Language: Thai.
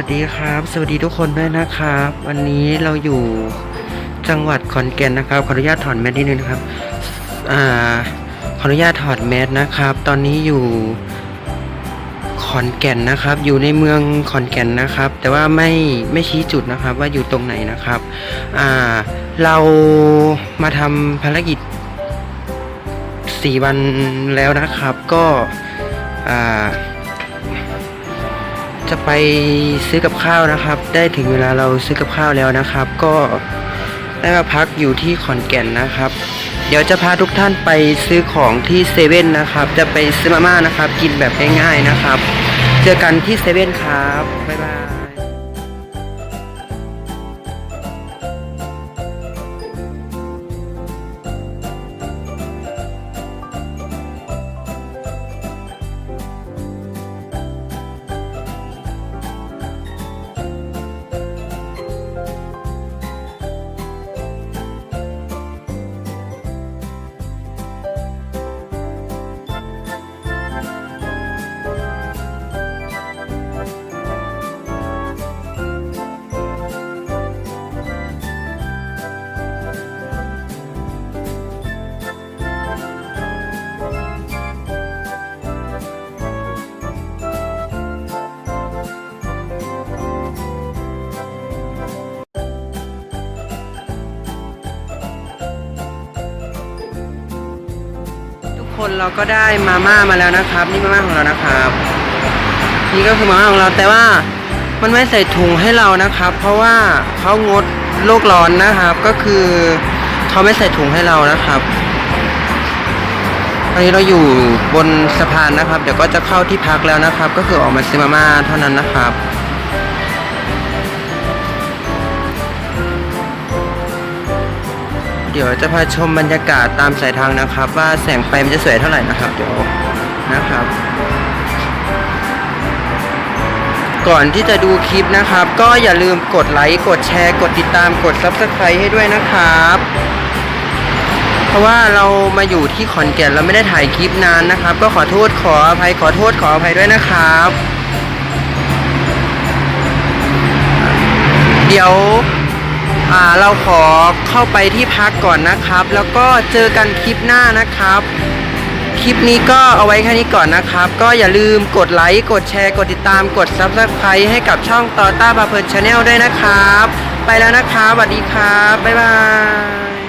ัสดีครับ สวัสดีทุกคนด้วยนะครับ วันนี้เราอยู่จังหวัดขอนแก่นนะครับ ขออนุญาตถอดแมสนิดนึงนะครับอ่าขออนุญาตถอดแมสนะครับ ตอนนี้อยู่ขอนแก่นนะครับ อยู่ในเมืองขอนแก่นนะครับ แต่ว่าไม่ไม่ชี้จุดนะครับ ว่าอยู่ตรงไหนนะครับอ่าเรามาทำภารกิจสี่วันแล้วนะครับ ก็อ่า จะไปซื้อกับข้าวนะครับ ได้ถึงเวลาเราซื้อกับข้าวแล้วนะครับ ก็ได้มาพักอยู่ที่ขอนแก่นนะครับ เดี๋ยวจะพาทุกท่านไปซื้อของที่เซเว่นนะครับ จะไปซื้อมาม่านะครับ กินแบบง่ายๆนะครับ เจอกันที่เซเว่นครับ บ๊ายบาย คนเราก็ได้มาม่ามาแล้วนะครับ นี่มาม่าของเรานะครับ นี่ก็คือมาม่าของเราแต่ว่ามันไม่ใส่ถุงให้เรานะครับ เพราะว่าเขางดโลกร้อนนะครับ ก็คือเขาไม่ใส่ถุงให้เรานะครับตอนนี้เราอยู่บนสะพานนะครับ เดี๋ยวก็จะเข้าที่พักแล้วนะครับ ก็คือออกมาซื้อมาม่าเท่านั้นนะครับ ดี๋ยวจะพาชมบรรยากาศตามสายทางนะครับ ว่าแสงไฟมันจะสวยเท่าไหร่นะครับ เดี๋ยวนะครับ ก่อนที่จะดูคลิปนะครับ ก็อย่าลืมกดไลค์กดแชร์ กดติดตามกด Subscribe ให้ด้วยนะครับ เพราะว่าเรามาอยู่ที่ขอนแก่นเราไม่ได้ถ่ายคลิปนานนะครับ ก็ขอโทษขออภัยขอโทษขออภัยด้วยนะครับ เดี๋ยว อ่าเราขอเข้าไปที่พักก่อนนะครับ แล้วก็เจอกันคลิปหน้านะครับคลิปนี้ก็เอาไว้แค่นี้ก่อนนะครับ ก็อย่าลืมกดไลค์ กดแชร์ กดติดตาม กด Subscribe ให้กับช่องต่อต้าบาเพิร์ชแนลด้วยนะครับ ไปแล้วนะครับสวัสดีครับ บ๊ายบาย